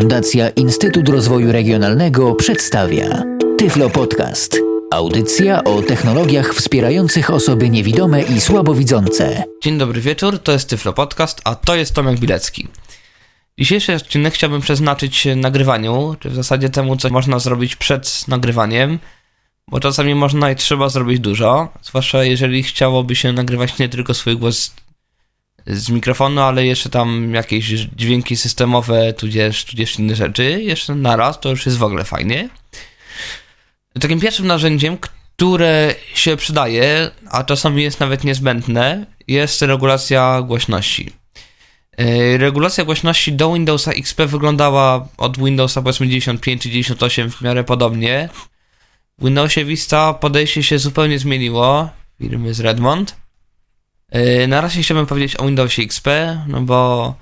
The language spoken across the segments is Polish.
Fundacja Instytut Rozwoju Regionalnego przedstawia Tyflo Podcast. Audycja o technologiach wspierających osoby niewidome i słabowidzące. Dzień dobry wieczór, to jest Tyflo Podcast, a to jest Tomek Bilecki. Dzisiejszy odcinek chciałbym przeznaczyć nagrywaniu, czy w zasadzie temu, co można zrobić przed nagrywaniem, bo czasami można i trzeba zrobić dużo, zwłaszcza jeżeli chciałoby się nagrywać nie tylko swój głos z mikrofonu, ale jeszcze tam jakieś dźwięki systemowe, tudzież, tudzież inne rzeczy, jeszcze naraz, to już jest w ogóle fajnie. Takim pierwszym narzędziem, które się przydaje, a czasami jest nawet niezbędne, jest regulacja głośności. Yy, regulacja głośności do Windowsa XP wyglądała od Windowsa powiedzmy 95 czy 98 w miarę podobnie. W Windowsie Vista podejście się zupełnie zmieniło, firmy z Redmond. Yy, na razie chciałbym powiedzieć o Windowsie XP, no bo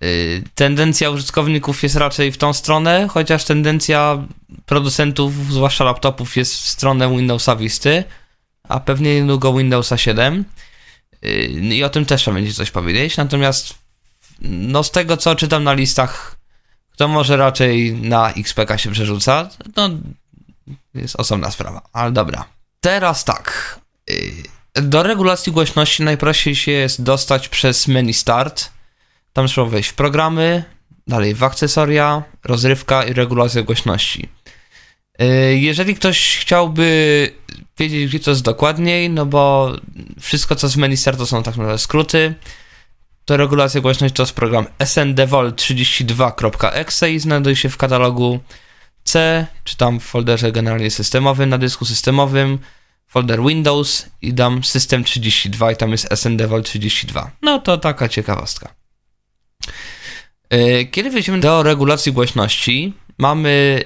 yy, tendencja użytkowników jest raczej w tą stronę, chociaż tendencja producentów, zwłaszcza laptopów, jest w stronę Windowsa Visty, a pewnie niedługo Windowsa 7. Yy, I o tym też trzeba będzie coś powiedzieć. Natomiast no z tego co czytam na listach, kto może raczej na XPK się przerzuca, no jest osobna sprawa, ale dobra. Teraz tak. Do regulacji głośności najprościej się jest dostać przez menu Start. Tam trzeba wejść w programy, dalej w akcesoria, rozrywka i regulacja głośności. Jeżeli ktoś chciałby wiedzieć, gdzie to jest dokładniej, no bo wszystko co z menu Start to są tak naprawdę skróty, to regulacja głośności to jest program sndevol32.exe i znajduje się w katalogu C, czy tam w folderze generalnie systemowym, na dysku systemowym, folder Windows i dam System32 i tam jest sndevol32. No to taka ciekawostka. E, kiedy wejdziemy do regulacji głośności, mamy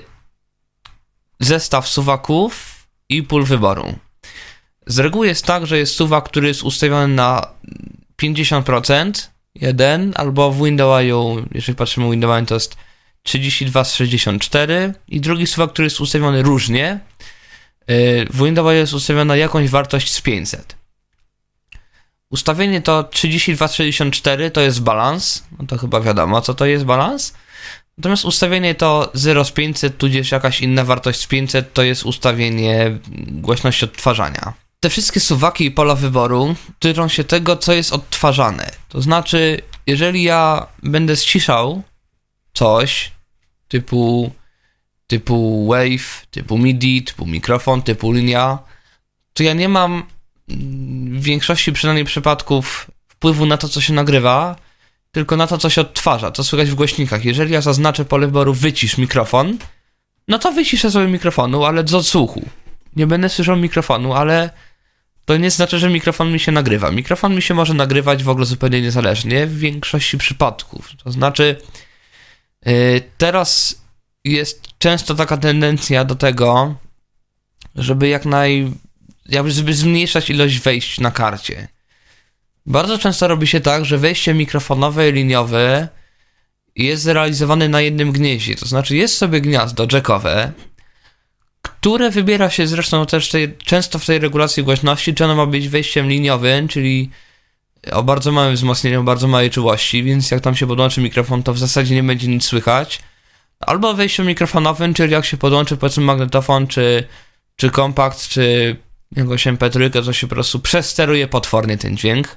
zestaw suwaków i pól wyboru. Z reguły jest tak, że jest suwak, który jest ustawiony na 50%, jeden, albo w Windowsu, jeżeli patrzymy w Windowsie, to jest 32 z 64 i drugi suwak, który jest ustawiony różnie. W Windowsie jest ustawiona jakąś wartość z 500. Ustawienie to 32 z 64 to jest balans, no to chyba wiadomo, co to jest balans. Natomiast ustawienie to 0 z 500, tudzież jakaś inna wartość z 500 to jest ustawienie głośności odtwarzania te wszystkie suwaki i pola wyboru tyczą się tego, co jest odtwarzane. To znaczy, jeżeli ja będę ściszał coś typu, typu wave, typu MIDI, typu mikrofon, typu linia, to ja nie mam w większości przynajmniej przypadków wpływu na to, co się nagrywa, tylko na to, co się odtwarza, co słychać w głośnikach. Jeżeli ja zaznaczę pole wyboru wycisz mikrofon, no to wyciszę sobie mikrofonu, ale z odsłuchu. Nie będę słyszał mikrofonu, ale to nie znaczy, że mikrofon mi się nagrywa. Mikrofon mi się może nagrywać w ogóle zupełnie niezależnie w większości przypadków. To znaczy, yy, teraz jest często taka tendencja do tego, żeby jak naj. jakby żeby zmniejszać ilość wejść na karcie. Bardzo często robi się tak, że wejście mikrofonowe i liniowe jest zrealizowane na jednym gnieździe. To znaczy, jest sobie gniazdo jackowe, które wybiera się zresztą też tej, często w tej regulacji głośności, czy ono ma być wejściem liniowym, czyli o bardzo małym wzmocnieniu, bardzo małej czułości, więc jak tam się podłączy mikrofon, to w zasadzie nie będzie nic słychać. Albo wejściem mikrofonowym, czyli jak się podłączy powiedzmy magnetofon, czy, czy kompakt, czy jakąś MP3, to się po prostu przesteruje potwornie ten dźwięk.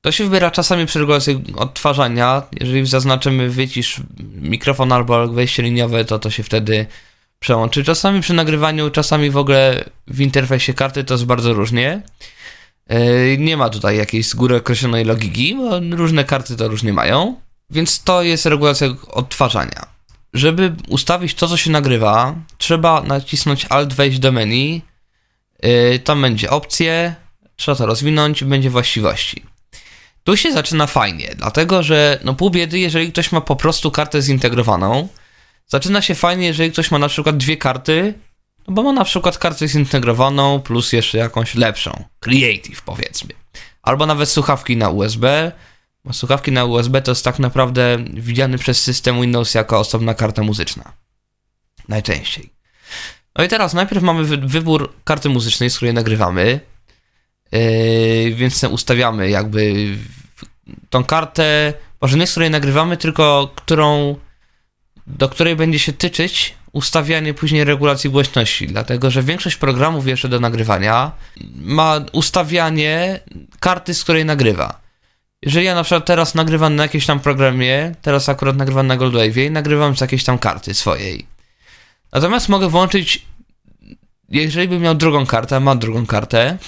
To się wybiera czasami przy regulacji odtwarzania. Jeżeli zaznaczymy wycisz mikrofon albo wejście liniowe, to to się wtedy przełączy. Czasami przy nagrywaniu, czasami w ogóle w interfejsie karty to jest bardzo różnie. E, nie ma tutaj jakiejś z góry określonej logiki, bo różne karty to różnie mają, więc to jest regulacja odtwarzania. Żeby ustawić to, co się nagrywa, trzeba nacisnąć Alt, wejść do menu. E, tam będzie opcje, trzeba to rozwinąć, będzie właściwości. Tu się zaczyna fajnie, dlatego że no pół biedy, jeżeli ktoś ma po prostu kartę zintegrowaną, Zaczyna się fajnie, jeżeli ktoś ma na przykład dwie karty, no bo ma na przykład kartę zintegrowaną plus jeszcze jakąś lepszą, Creative powiedzmy. Albo nawet słuchawki na USB, słuchawki na USB to jest tak naprawdę widziany przez system Windows jako osobna karta muzyczna. Najczęściej. No i teraz najpierw mamy wy wybór karty muzycznej, z której nagrywamy, yy, więc ustawiamy jakby tą kartę, może nie z której nagrywamy, tylko którą, do której będzie się tyczyć ustawianie później regulacji głośności, dlatego że większość programów jeszcze do nagrywania ma ustawianie karty, z której nagrywa. Jeżeli ja na przykład teraz nagrywam na jakimś tam programie, teraz akurat nagrywam na Goldwave'ie nagrywam z jakiejś tam karty swojej. Natomiast mogę włączyć, jeżeli bym miał drugą kartę, mam drugą kartę,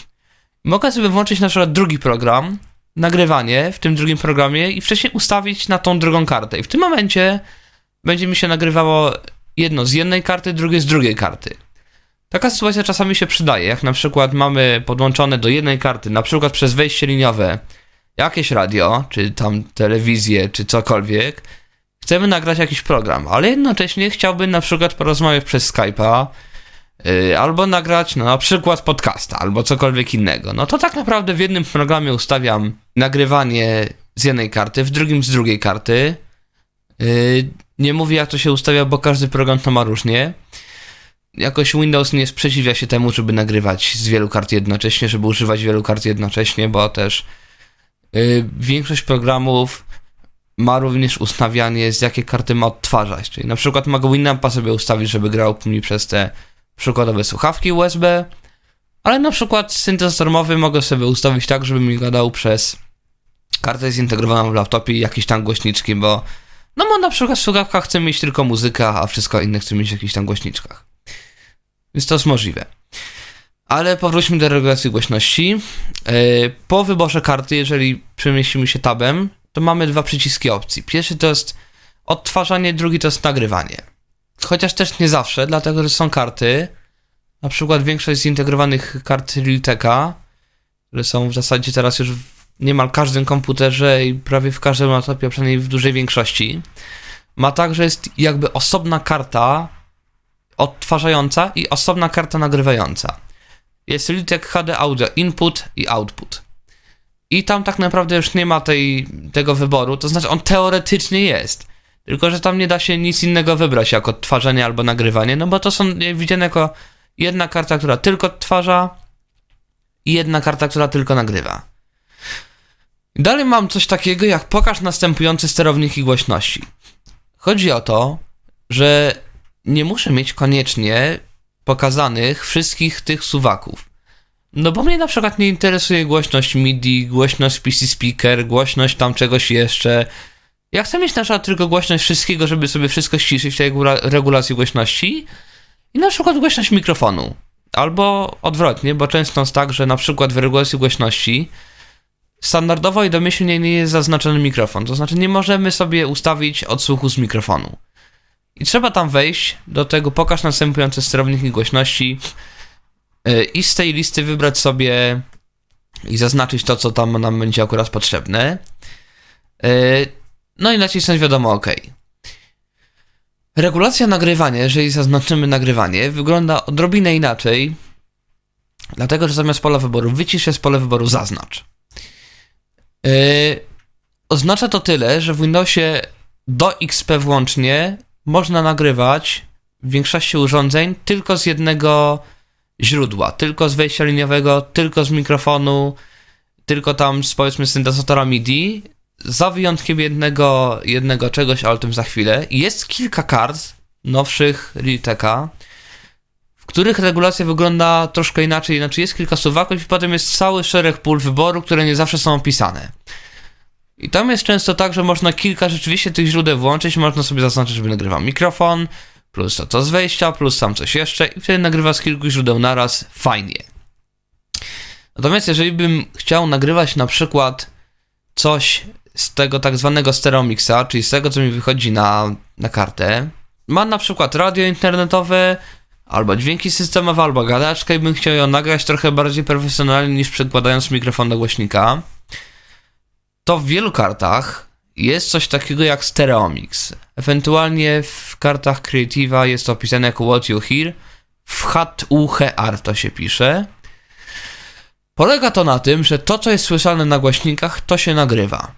mogę sobie włączyć na przykład drugi program, nagrywanie w tym drugim programie i wcześniej ustawić na tą drugą kartę. I w tym momencie będzie mi się nagrywało jedno z jednej karty, drugie z drugiej karty. Taka sytuacja czasami się przydaje, jak na przykład mamy podłączone do jednej karty, na przykład przez wejście liniowe, jakieś radio, czy tam telewizję, czy cokolwiek, chcemy nagrać jakiś program, ale jednocześnie chciałbym na przykład porozmawiać przez Skype'a, yy, albo nagrać no, na przykład podcasta, albo cokolwiek innego. No to tak naprawdę w jednym programie ustawiam nagrywanie z jednej karty, w drugim z drugiej karty. Yy, nie mówię jak to się ustawia, bo każdy program to ma różnie. Jakoś Windows nie sprzeciwia się temu, żeby nagrywać z wielu kart jednocześnie, żeby używać wielu kart jednocześnie, bo też większość programów ma również ustawianie, z jakiej karty ma odtwarzać. Czyli na przykład mogę Winampa sobie ustawić, żeby grał mi przez te przykładowe słuchawki USB, ale na przykład syntezator mowy mogę sobie ustawić tak, żeby mi gadał przez kartę zintegrowaną w laptopie i jakieś tam głośniczki, bo no bo na przykład w słuchawkach mieć tylko muzykę, a wszystko inne chcę mieć w jakichś tam głośniczkach. Więc to jest możliwe. Ale powróćmy do regulacji głośności. Yy, Po wyborze karty, jeżeli przemieścimy się tabem, to mamy dwa przyciski opcji. Pierwszy to jest odtwarzanie, drugi to jest nagrywanie. Chociaż też nie zawsze, dlatego że są karty, na przykład większość zintegrowanych kart Realteka, które są w zasadzie teraz już w niemal każdym komputerze i prawie w każdym laptopie, a przynajmniej w dużej większości, ma tak, że jest jakby osobna karta odtwarzająca i osobna karta nagrywająca. Jest Realtek HD Audio Input i Output. I tam tak naprawdę już nie ma tej, tego wyboru, to znaczy on teoretycznie jest. Tylko, że tam nie da się nic innego wybrać, jak odtwarzanie albo nagrywanie, no bo to są widziane jako jedna karta, która tylko odtwarza i jedna karta, która tylko nagrywa. Dalej mam coś takiego, jak pokaż następujące sterowniki głośności. Chodzi o to, że nie muszę mieć koniecznie pokazanych wszystkich tych suwaków. No bo mnie na przykład nie interesuje głośność MIDI, głośność PC speaker, głośność tam czegoś jeszcze. Ja chcę mieć na przykład tylko głośność wszystkiego, żeby sobie wszystko ściszyć w tej regula- regulacji głośności i na przykład głośność mikrofonu. Albo odwrotnie, bo często jest tak, że na przykład w regulacji głośności standardowo i domyślnie nie jest zaznaczony mikrofon. To znaczy nie możemy sobie ustawić odsłuchu z mikrofonu. I trzeba tam wejść do tego pokaż następujące sterowniki głośności yy, i z tej listy wybrać sobie i zaznaczyć to, co tam nam będzie akurat potrzebne. Yy, no i nacisnąć wiadomo OK. Regulacja nagrywania, jeżeli zaznaczymy nagrywanie, wygląda odrobinę inaczej, dlatego że zamiast pola wyboru wycisz jest pole wyboru zaznacz. Yy, oznacza to tyle, że w Windowsie do XP włącznie można nagrywać w większości urządzeń tylko z jednego źródła, tylko z wejścia liniowego, tylko z mikrofonu, tylko tam z powiedzmy syntezatora MIDI, za wyjątkiem jednego, jednego czegoś, ale o tym za chwilę. Jest kilka kart nowszych Realteka, w których regulacja wygląda troszkę inaczej, znaczy jest kilka suwaków i potem jest cały szereg pól wyboru, które nie zawsze są opisane. I tam jest często tak, że można kilka rzeczywiście tych źródeł włączyć, można sobie zaznaczyć, żeby nagrywał mikrofon, plus to, to z wejścia, plus tam coś jeszcze. I wtedy nagrywa z kilku źródeł naraz, fajnie. Natomiast jeżeli bym chciał nagrywać na przykład coś z tego tak zwanego stereomixa, czyli z tego, co mi wychodzi na, na kartę, mam na przykład radio internetowe, albo dźwięki systemowe, albo gadaczkę i bym chciał ją nagrać trochę bardziej profesjonalnie niż przykładając mikrofon do głośnika, to w wielu kartach jest coś takiego jak Stereomix. Ewentualnie w kartach Creative'a jest opisane jako What You Hear. W HUHR to się pisze. Polega to na tym, że to, co jest słyszane na głośnikach, to się nagrywa.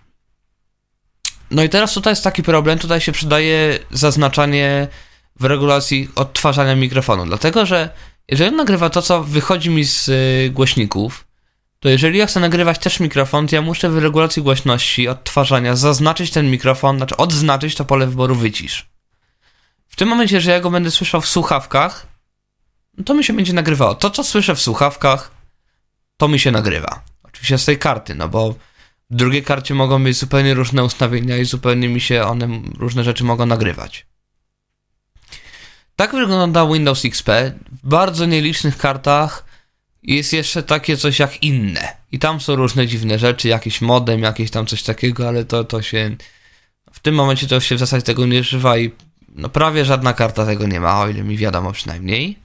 No i teraz tutaj jest taki problem, tutaj się przydaje zaznaczanie w regulacji odtwarzania mikrofonu, dlatego że jeżeli nagrywa to, co wychodzi mi z y, głośników, to jeżeli ja chcę nagrywać też mikrofon, to ja muszę w regulacji głośności odtwarzania zaznaczyć ten mikrofon, znaczy odznaczyć to pole wyboru wycisz. W tym momencie, że ja go będę słyszał w słuchawkach, no to mi się będzie nagrywało. To, co słyszę w słuchawkach, to mi się nagrywa. Oczywiście z tej karty, no bo w drugiej karcie mogą być zupełnie różne ustawienia i zupełnie mi się one różne rzeczy mogą nagrywać. Tak wygląda Windows XP. W bardzo nielicznych kartach jest jeszcze takie coś jak inne. I tam są różne dziwne rzeczy, jakiś modem, jakieś tam coś takiego, ale to, to się. W tym momencie to się w zasadzie tego nie używa i no prawie żadna karta tego nie ma, o ile mi wiadomo przynajmniej.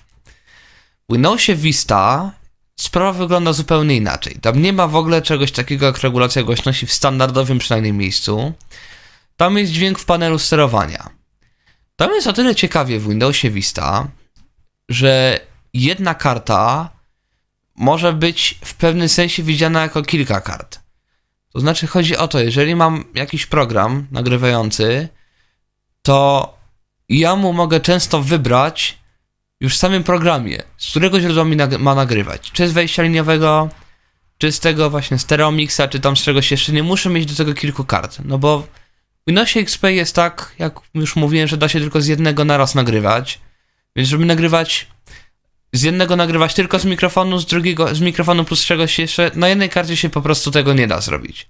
W Windowsie Vista sprawa wygląda zupełnie inaczej. Tam nie ma w ogóle czegoś takiego jak regulacja głośności w standardowym przynajmniej miejscu. Tam jest dźwięk w panelu sterowania. Tam jest o tyle ciekawie w Windowsie Vista, że jedna karta może być w pewnym sensie widziana jako kilka kart. To znaczy chodzi o to, jeżeli mam jakiś program nagrywający, to ja mu mogę często wybrać już w samym programie, z którego źródła mi nag- ma nagrywać. Czy z wejścia liniowego, czy z tego właśnie Stereomixa, czy tam z czegoś jeszcze. Nie muszę mieć do tego kilku kart, no bo w Windowsie XP jest tak, jak już mówiłem, że da się tylko z jednego naraz nagrywać. Więc żeby nagrywać z jednego nagrywać tylko z mikrofonu, z drugiego z mikrofonu plus czegoś jeszcze, na jednej karcie się po prostu tego nie da zrobić.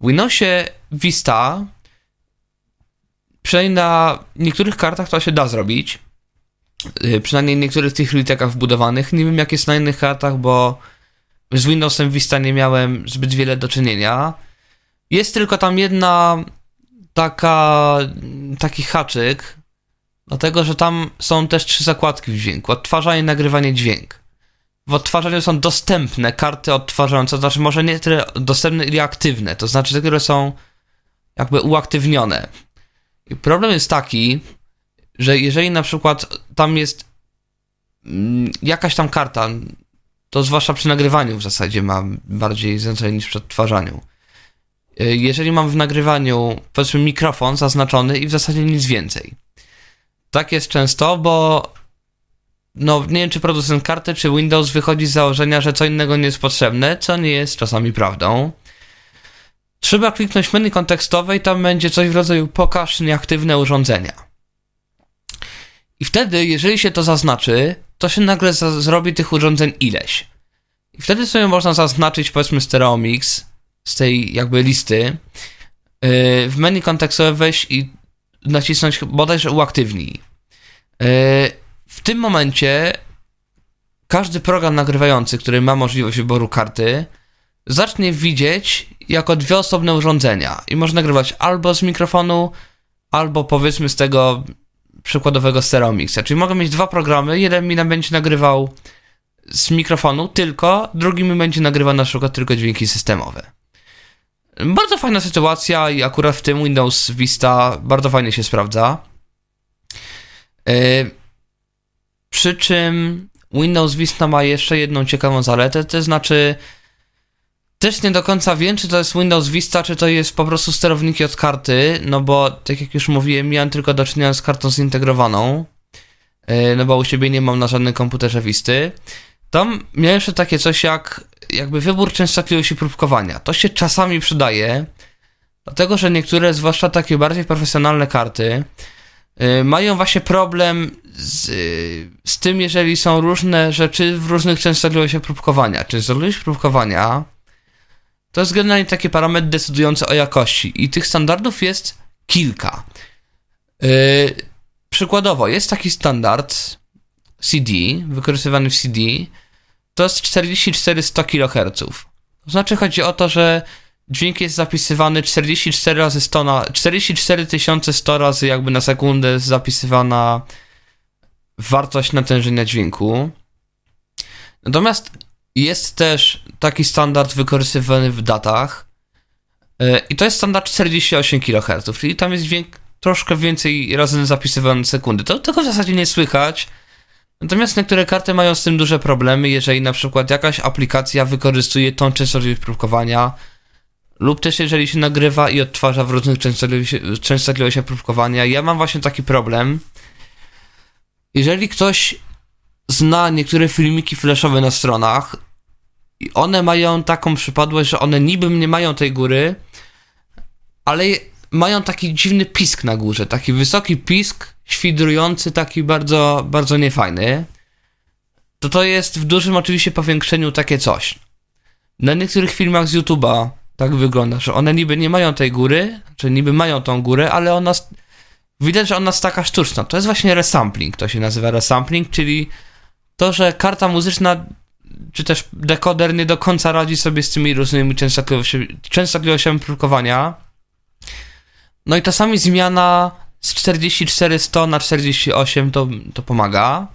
W Windowsie Vista przynajmniej na niektórych kartach to się da zrobić. Yy, Przynajmniej niektórych tych litekach wbudowanych. Nie wiem jak jest na innych kartach, bo z Windowsem Vista nie miałem zbyt wiele do czynienia. Jest tylko tam jedna taka, taki haczyk, dlatego że tam są też trzy zakładki w dźwięku. Odtwarzanie, nagrywanie, dźwięk. W odtwarzaniu są dostępne karty odtwarzające, to znaczy może nie tyle dostępne, ile aktywne, to znaczy te, które są jakby uaktywnione. I problem jest taki, że jeżeli na przykład tam jest mm, jakaś tam karta, to zwłaszcza przy nagrywaniu w zasadzie ma bardziej znaczenie niż przy odtwarzaniu. Y, Jeżeli mam w nagrywaniu, powiedzmy, mikrofon zaznaczony i w zasadzie nic więcej. Tak jest często, bo no nie wiem, czy producent karty, czy Windows wychodzi z założenia, że co innego nie jest potrzebne, co nie jest czasami prawdą. Trzeba kliknąć menu kontekstowe i tam będzie coś w rodzaju pokaż nieaktywne urządzenia. I wtedy, jeżeli się to zaznaczy, to się nagle za- zrobi tych urządzeń ileś. I wtedy sobie można zaznaczyć, powiedzmy, Stereomix z tej jakby listy. Yy, w menu kontekstowe weź i nacisnąć bodajże uaktywnij. Yy, w tym momencie każdy program nagrywający, który ma możliwość wyboru karty, zacznie widzieć jako dwie osobne urządzenia i można nagrywać albo z mikrofonu, albo powiedzmy z tego przykładowego Stereomixa. Czyli mogę mieć dwa programy, jeden mi będzie nagrywał z mikrofonu tylko, drugi mi będzie nagrywał na przykład tylko dźwięki systemowe. Bardzo fajna sytuacja i akurat w tym Windows Vista bardzo fajnie się sprawdza. Yy, przy czym Windows Vista ma jeszcze jedną ciekawą zaletę, to znaczy też nie do końca wiem, czy to jest Windows Vista, czy to jest po prostu sterowniki od karty, no bo tak jak już mówiłem, miałem tylko do czynienia z kartą zintegrowaną, yy, no bo u siebie nie mam na żadnym komputerze Visty. Tam miałem jeszcze takie coś jak jakby wybór częstotliwości próbkowania. To się czasami przydaje, dlatego że niektóre, zwłaszcza takie bardziej profesjonalne karty, yy, mają właśnie problem z, yy, z tym, jeżeli są różne rzeczy w różnych częstotliwościach próbkowania. Częstotliwość próbkowania to jest generalnie taki parametr decydujący o jakości i tych standardów jest kilka. Yy, przykładowo, jest taki standard CD, wykorzystywany w CD, to jest 44-100 kHz. To znaczy chodzi o to, że dźwięk jest zapisywany 44 razy 100 na, 44 100 razy jakby na sekundę jest zapisywana wartość natężenia dźwięku. Natomiast jest też taki standard wykorzystywany w datach yy, i to jest standard 48 kHz, czyli tam jest dźwięk troszkę więcej razy zapisywany na sekundę. To tego w zasadzie nie słychać, Natomiast niektóre karty mają z tym duże problemy, jeżeli na przykład jakaś aplikacja wykorzystuje tą częstotliwość próbkowania, lub też jeżeli się nagrywa i odtwarza w różnych częstotliwości- częstotliwościach próbkowania. Ja mam właśnie taki problem. Jeżeli ktoś zna niektóre filmiki flashowe na stronach, I one mają taką przypadłość, że one niby nie mają tej góry, ale mają taki dziwny pisk na górze, taki wysoki pisk, świdrujący, taki bardzo, bardzo niefajny. To to jest w dużym oczywiście powiększeniu takie coś. Na niektórych filmach z YouTube'a tak wygląda, że one niby nie mają tej góry, czy niby mają tą górę, ale ona, widać, że ona jest taka sztuczna. To jest właśnie resampling, to się nazywa resampling, czyli to, że karta muzyczna czy też dekoder nie do końca radzi sobie z tymi różnymi częstotliwościami, częstotliwościami próbkowania. No i czasami zmiana z 4400 na 48 to, to pomaga.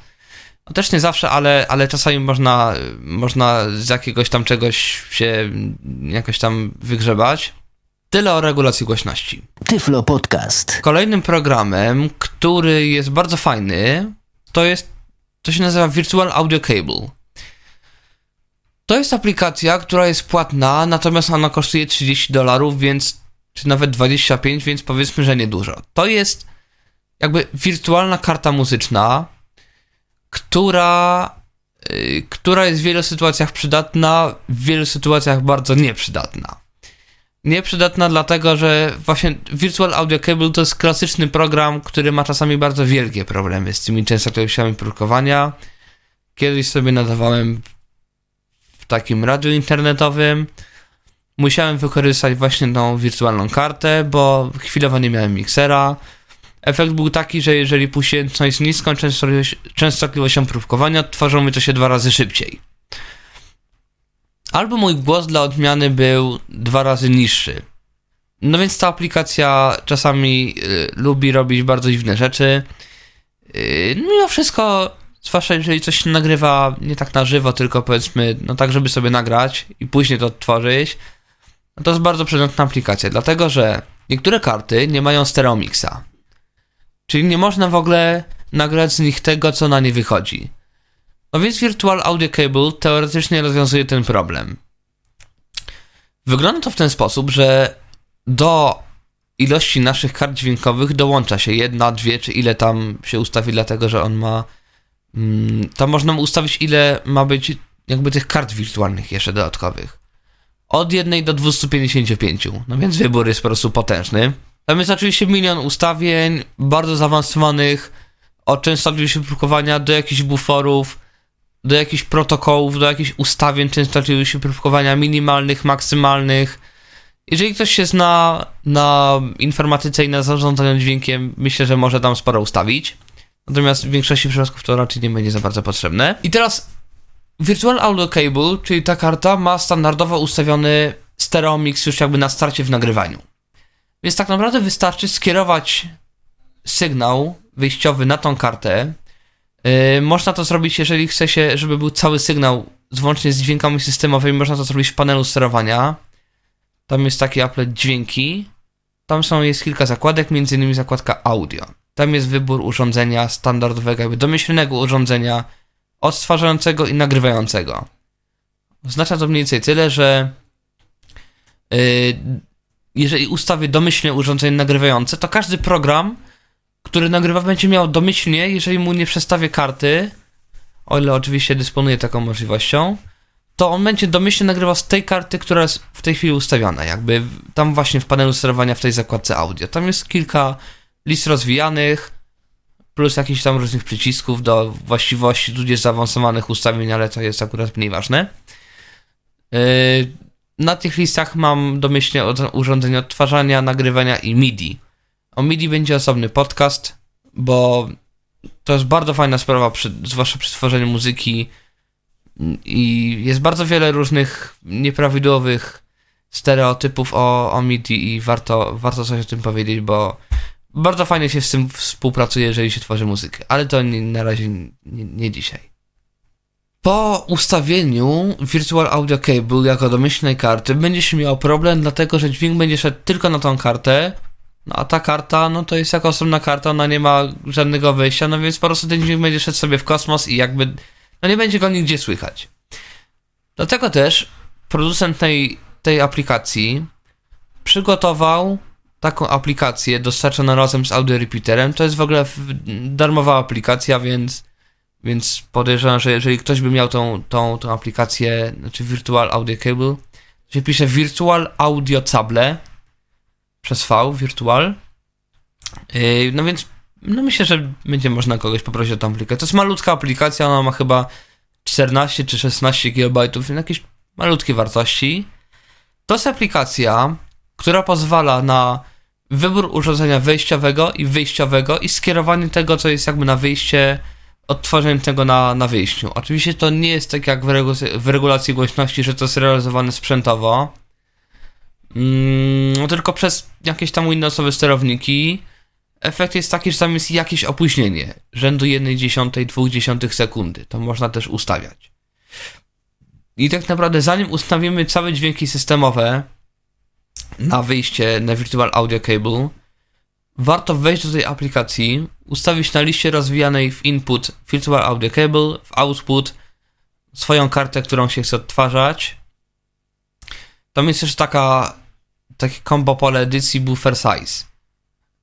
No też nie zawsze, ale, ale czasami można, można z jakiegoś tam czegoś się jakoś tam wygrzebać. Tyle o regulacji głośności. Tyflo Podcast. Kolejnym programem, który jest bardzo fajny, to jest, to się nazywa Virtual Audio Cable. To jest aplikacja, która jest płatna, natomiast ona kosztuje 30 dolarów, więc, czy nawet 25, więc powiedzmy, że niedużo. To jest jakby wirtualna karta muzyczna, która, yy, która jest w wielu sytuacjach przydatna, w wielu sytuacjach bardzo nieprzydatna. Nieprzydatna dlatego, że właśnie Virtual Audio Cable to jest klasyczny program, który ma czasami bardzo wielkie problemy z tymi częstotliwościami próbkowania. Kiedyś sobie nadawałem w takim radiu internetowym. Musiałem wykorzystać właśnie tą wirtualną kartę, bo chwilowo nie miałem miksera. Efekt był taki, że jeżeli puściłem coś z niską częstotliwością próbkowania, tworzyło mi to się dwa razy szybciej. Albo mój głos dla odmiany był dwa razy niższy. No więc ta aplikacja czasami y, lubi robić bardzo dziwne rzeczy. Y, mimo wszystko, zwłaszcza jeżeli coś się nagrywa nie tak na żywo, tylko powiedzmy, no tak, żeby sobie nagrać i później to odtworzyć, to jest bardzo przydatna aplikacja, dlatego że niektóre karty nie mają stereomixa. Czyli nie można w ogóle nagrać z nich tego, co na nie wychodzi. No więc Virtual Audio Cable teoretycznie rozwiązuje ten problem. Wygląda to w ten sposób, że do ilości naszych kart dźwiękowych dołącza się jedna, dwie, czy ile tam się ustawi, dlatego że on ma. Mm, tam można ustawić, ile ma być jakby tych kart wirtualnych jeszcze dodatkowych. Od jednej do 255. No więc wybór jest po prostu potężny. Tam jest oczywiście milion ustawień, bardzo zaawansowanych, od częstotliwości próbkowania do jakichś buforów, do jakichś protokołów, do jakichś ustawień częstotliwości próbkowania minimalnych, maksymalnych. Jeżeli ktoś się zna na informatyce i na zarządzaniu dźwiękiem, myślę, że może tam sporo ustawić. Natomiast w większości przypadków to raczej nie będzie za bardzo potrzebne. I teraz Virtual Audio Cable, czyli ta karta, ma standardowo ustawiony stereo mix już jakby na starcie w nagrywaniu. Więc tak naprawdę wystarczy skierować sygnał wyjściowy na tą kartę. Yy, można to zrobić, jeżeli chce się, żeby był cały sygnał włącznie z dźwiękami systemowymi, można to zrobić w panelu sterowania. Tam jest taki applet dźwięki. Tam są, jest kilka zakładek, między innymi zakładka audio. Tam jest wybór urządzenia standardowego, jakby domyślnego urządzenia odtwarzającego i nagrywającego. Oznacza to mniej więcej tyle, że yy, jeżeli ustawię domyślnie urządzenie nagrywające, to każdy program, który nagrywa, będzie miał domyślnie, jeżeli mu nie przestawię karty, o ile oczywiście dysponuje taką możliwością, to on będzie domyślnie nagrywał z tej karty, która jest w tej chwili ustawiona, jakby tam właśnie w panelu sterowania w tej zakładce audio. Tam jest kilka list rozwijanych, plus jakichś tam różnych przycisków do właściwości, tudzież zaawansowanych ustawień, ale to jest akurat mniej ważne. Yy, na tych listach mam domyślnie od- urządzenie odtwarzania, nagrywania i MIDI. O MIDI będzie osobny podcast, bo to jest bardzo fajna sprawa, zwłaszcza przy tworzeniu muzyki i jest bardzo wiele różnych nieprawidłowych stereotypów o, o MIDI i warto, warto coś o tym powiedzieć, bo bardzo fajnie się z tym współpracuje, jeżeli się tworzy muzykę, ale to nie, na razie nie, nie dzisiaj. Po ustawieniu Virtual Audio Cable jako domyślnej karty będziesz miał problem, dlatego że dźwięk będzie szedł tylko na tą kartę, no a ta karta, no to jest jako osobna karta, ona nie ma żadnego wyjścia, no więc po prostu ten dźwięk będzie szedł sobie w kosmos i jakby, no nie będzie go nigdzie słychać. Dlatego też producent tej, tej aplikacji przygotował taką aplikację dostarczoną razem z audio repeaterem. To jest w ogóle darmowa aplikacja, więc Więc podejrzewam, że jeżeli ktoś by miał tą, tą, tą aplikację, znaczy Virtual Audio Cable, to się pisze Virtual Audio Cable przez V, Virtual. Yy, no więc no myślę, że będzie można kogoś poprosić o tą aplikację. To jest malutka aplikacja, ona ma chyba 14 czy 16 GB, jakieś malutkie wartości. To jest aplikacja, która pozwala na wybór urządzenia wejściowego i wyjściowego i skierowanie tego, co jest jakby na wyjście, odtworzenie tego na, na wyjściu. Oczywiście to nie jest tak jak w, regu- w regulacji głośności, że to jest realizowane sprzętowo, mm, tylko przez jakieś tam Windowsowe sterowniki. Efekt jest taki, że tam jest jakieś opóźnienie, rzędu 1,2 sekundy. To można też ustawiać. I tak naprawdę, zanim ustawimy całe dźwięki systemowe na wyjście na Virtual Audio Cable, warto wejść do tej aplikacji, ustawić na liście rozwijanej w input Virtual Audio Cable, w output swoją kartę, którą się chce odtwarzać. Tam jest też taka, takie combo pole edycji buffer size.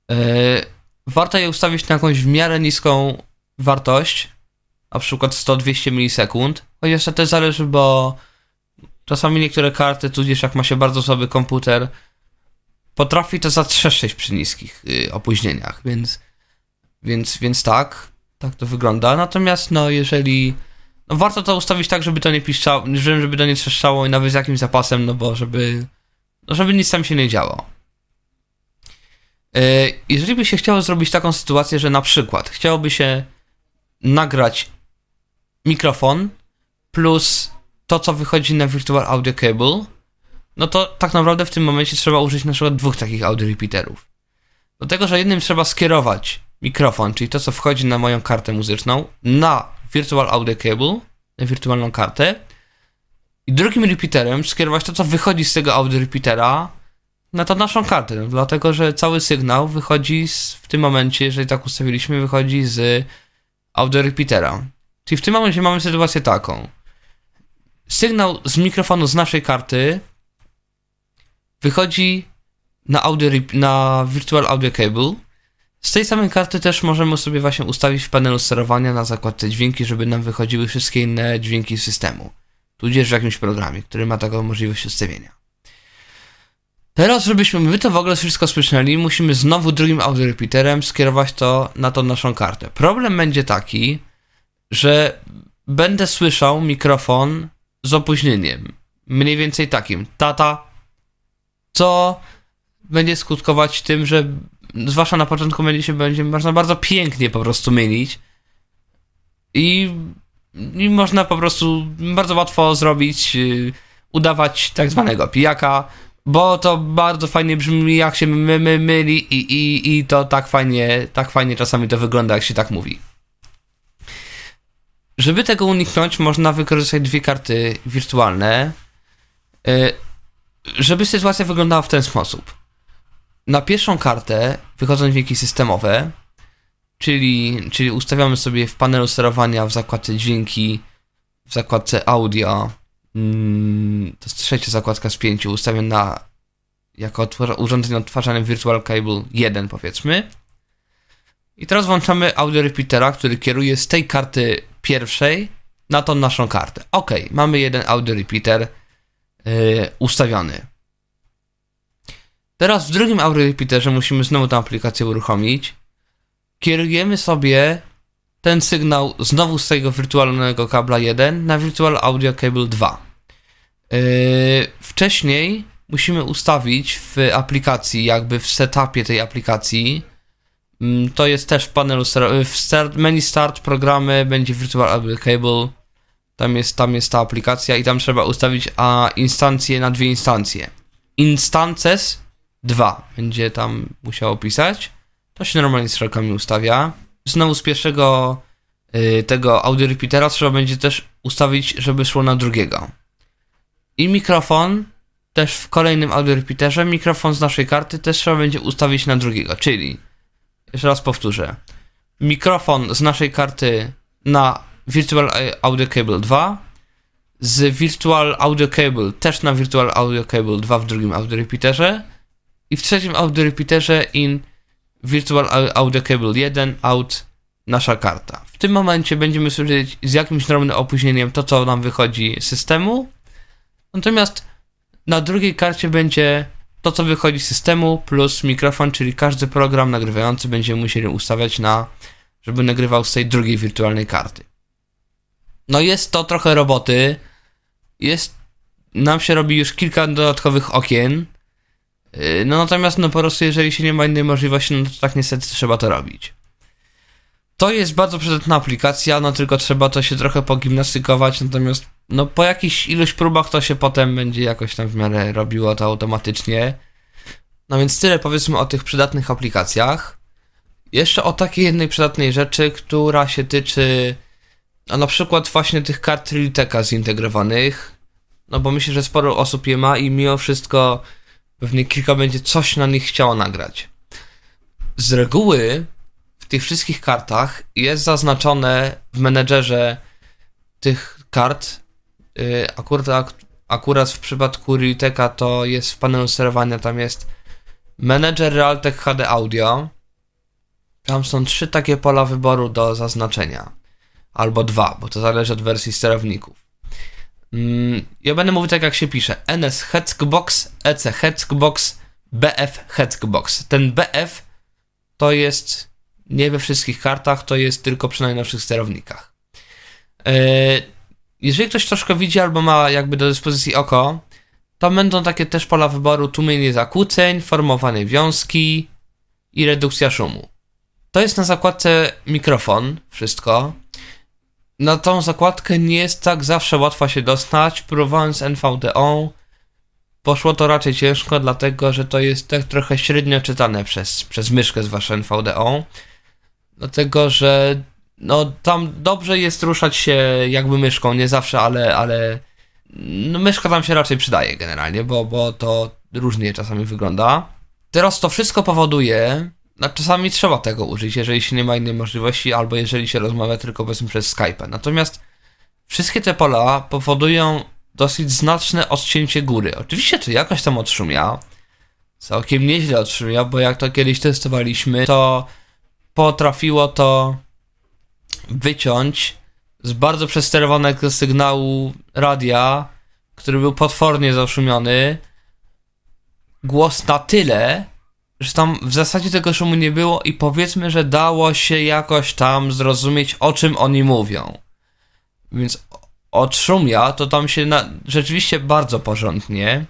Yy, warto je ustawić na jakąś w miarę niską wartość, na przykład 100-200 milisekund. Chociaż to też zależy, bo czasami niektóre karty, tudzież jak ma się bardzo słaby komputer, potrafi to zatrzeszczeć przy niskich y, opóźnieniach, więc, więc, więc tak, tak to wygląda. Natomiast no jeżeli, no warto to ustawić tak, żeby to nie piszczało, żeby to nie trzeszczało i nawet z jakimś zapasem, no bo żeby, no żeby nic tam się nie działo. Y, jeżeli by się chciało zrobić taką sytuację, że na przykład chciałoby się nagrać mikrofon plus to, co wychodzi na Virtual Audio Cable, no to tak naprawdę w tym momencie trzeba użyć na przykład dwóch takich audio repeaterów. Do tego, że jednym trzeba skierować mikrofon, czyli to, co wchodzi na moją kartę muzyczną, na Virtual Audio Cable, na wirtualną kartę, i drugim repeaterem skierować to, co wychodzi z tego audio repeatera na tą naszą kartę, no, dlatego, że cały sygnał wychodzi z, w tym momencie, jeżeli tak ustawiliśmy, wychodzi z audio repeatera. Czyli w tym momencie mamy sytuację taką. Sygnał z mikrofonu z naszej karty wychodzi na, audio, na Virtual Audio Cable. Z tej samej karty też możemy sobie właśnie ustawić w panelu sterowania na zakładce dźwięki, żeby nam wychodziły wszystkie inne dźwięki systemu. Tudzież w jakimś programie, który ma taką możliwość ustawienia. Teraz, żebyśmy my to w ogóle wszystko słyszeli, musimy znowu drugim audio repeaterem skierować to na tą naszą kartę. Problem będzie taki, że będę słyszał mikrofon z opóźnieniem. Mniej więcej takim. Tata, co będzie skutkować tym, że zwłaszcza na początku będzie się będzie można bardzo pięknie po prostu mylić. I, i można po prostu bardzo łatwo zrobić, yy, udawać tak zwanego pijaka, bo to bardzo fajnie brzmi, jak się my, my, myli i, i, i to tak fajnie, tak fajnie czasami to wygląda, jak się tak mówi. Żeby tego uniknąć, można wykorzystać dwie karty wirtualne, y, żeby sytuacja wyglądała w ten sposób. Na pierwszą kartę wychodzą dźwięki systemowe, czyli, czyli ustawiamy sobie w panelu sterowania w zakładce dźwięki, w zakładce audio, mm, to jest trzecia zakładka z pięciu, ustawiam na jako urządzenie odtwarzane Virtual Cable 1 powiedzmy. I teraz włączamy audio repeatera, który kieruje z tej karty pierwszej na tą naszą kartę. Ok, mamy jeden audio repeater yy, ustawiony. Teraz w drugim audio repeaterze musimy znowu tę aplikację uruchomić. Kierujemy sobie ten sygnał znowu z tego wirtualnego kabla 1 na Virtual Audio Cable 2. Yy, wcześniej musimy ustawić w aplikacji, jakby w setupie tej aplikacji, to jest też w panelu, w start, menu start programy będzie Virtual Audio Cable. Tam jest, tam jest ta aplikacja i tam trzeba ustawić a instancje na dwie instancje. Instances 2 będzie tam musiało pisać. To się normalnie strzałkami ustawia. Znowu z pierwszego y, tego audio repeatera trzeba będzie też ustawić, żeby szło na drugiego. I mikrofon też w kolejnym audio repeaterze, mikrofon z naszej karty też trzeba będzie ustawić na drugiego, czyli jeszcze raz powtórzę. Mikrofon z naszej karty na Virtual Audio Cable 2, z Virtual Audio Cable też na Virtual Audio Cable 2 w drugim audio repeaterze i w trzecim audio repeaterze in Virtual Audio Cable 1 out nasza karta. W tym momencie będziemy słyszeć z jakimś drobnym opóźnieniem to, co nam wychodzi z systemu. Natomiast na drugiej karcie będzie to, co wychodzi z systemu plus mikrofon, czyli każdy program nagrywający będziemy musieli ustawiać na, żeby nagrywał z tej drugiej wirtualnej karty. No jest to trochę roboty. Jest, nam się robi już kilka dodatkowych okien. Yy, No natomiast no po prostu jeżeli się nie ma innej możliwości, no to tak niestety trzeba to robić. To jest bardzo przydatna aplikacja, no tylko trzeba to się trochę pogimnastykować, natomiast no po jakichś iluś próbach to się potem będzie jakoś tam w miarę robiło to automatycznie. No więc tyle powiedzmy o tych przydatnych aplikacjach. Jeszcze o takiej jednej przydatnej rzeczy, która się tyczy a na przykład właśnie tych kart Realteka zintegrowanych. No bo myślę, że sporo osób je ma i mimo wszystko pewnie kilka będzie coś na nich chciało nagrać. Z reguły w tych wszystkich kartach jest zaznaczone w menedżerze tych kart. Yy, akurat, akurat w przypadku Realteka to jest w panelu sterowania, tam jest menedżer Realtek HD Audio. Tam są trzy takie pola wyboru do zaznaczenia. Albo dwa, bo to zależy od wersji sterowników. Mm, Ja będę mówił tak jak się pisze. NS Hetzbox, EC Hetzbox, BF Hetzbox. Ten BF to jest nie we wszystkich kartach, to jest tylko przy najnowszych sterownikach. Jeżeli ktoś troszkę widzi albo ma jakby do dyspozycji oko, to będą takie też pola wyboru tłumienie zakłóceń, formowane wiązki i redukcja szumu. To jest na zakładce mikrofon, wszystko. Na tą zakładkę nie jest tak zawsze łatwo się dostać. Próbowałem z NVDO. Poszło to raczej ciężko, dlatego że to jest tak trochę średnio czytane przez, przez myszkę zwłaszcza NVDO. Dlatego, że no tam dobrze jest ruszać się jakby myszką, nie zawsze, ale, ale no myszka tam się raczej przydaje generalnie, bo, bo to różnie czasami wygląda. Teraz to wszystko powoduje, no czasami trzeba tego użyć, jeżeli się nie ma innej możliwości, albo jeżeli się rozmawia tylko powiedzmy przez Skype. Natomiast wszystkie te pola powodują dosyć znaczne odcięcie góry. Oczywiście to jakoś tam odszumia, całkiem nieźle odszumia, bo jak to kiedyś testowaliśmy, to potrafiło to wyciąć z bardzo przesterowanego sygnału radia, który był potwornie zaszumiony, głos na tyle, że tam w zasadzie tego szumu nie było i powiedzmy, że dało się jakoś tam zrozumieć, o czym oni mówią. Więc od szumia to tam się na, rzeczywiście bardzo porządnie.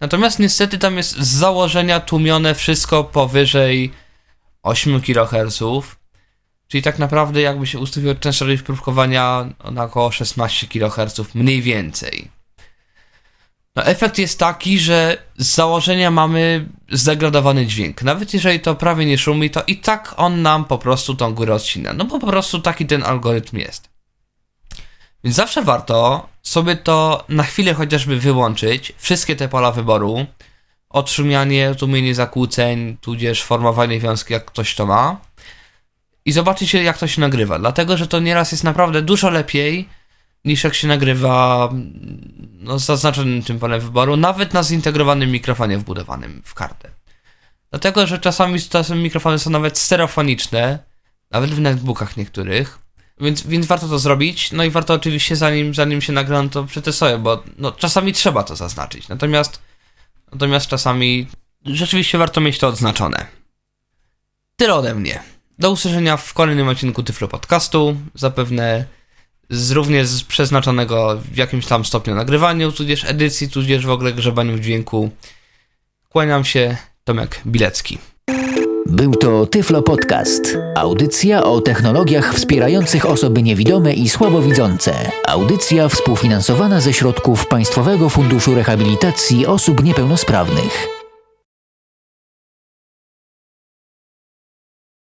Natomiast niestety tam jest z założenia tłumione wszystko powyżej 8 kHz. Czyli tak naprawdę jakby się ustawiło częstotliwość próbkowania na około 16 kHz mniej więcej. No efekt jest taki, że z założenia mamy zdegradowany dźwięk. Nawet jeżeli to prawie nie szumi, to i tak on nam po prostu tą górę odcina. No bo po prostu taki ten algorytm jest. Więc zawsze warto sobie to na chwilę chociażby wyłączyć, wszystkie te pola wyboru, odszumianie, tłumienie zakłóceń, tudzież formowanie wiązki, jak ktoś to ma, i zobaczyć jak to się nagrywa. Dlatego, że to nieraz jest naprawdę dużo lepiej niż jak się nagrywa no, z zaznaczonym tym polem wyboru, nawet na zintegrowanym mikrofonie wbudowanym w kartę. Dlatego, że czasami, czasem mikrofony są nawet stereofoniczne, nawet w netbookach niektórych, więc, więc warto to zrobić. No i warto oczywiście, zanim, zanim się nagra, no to przetestuję, bo no, czasami trzeba to zaznaczyć. Natomiast, natomiast czasami rzeczywiście warto mieć to odznaczone. Tyle ode mnie. Do usłyszenia w kolejnym odcinku Tyflo Podcastu. Zapewne z również z przeznaczonego w jakimś tam stopniu nagrywaniu, tudzież edycji, tudzież w ogóle grzebaniu w dźwięku. Kłaniam się, Tomek Bilecki. Był to Tyflo Podcast. Audycja o technologiach wspierających osoby niewidome i słabowidzące. Audycja współfinansowana ze środków Państwowego Funduszu Rehabilitacji Osób Niepełnosprawnych.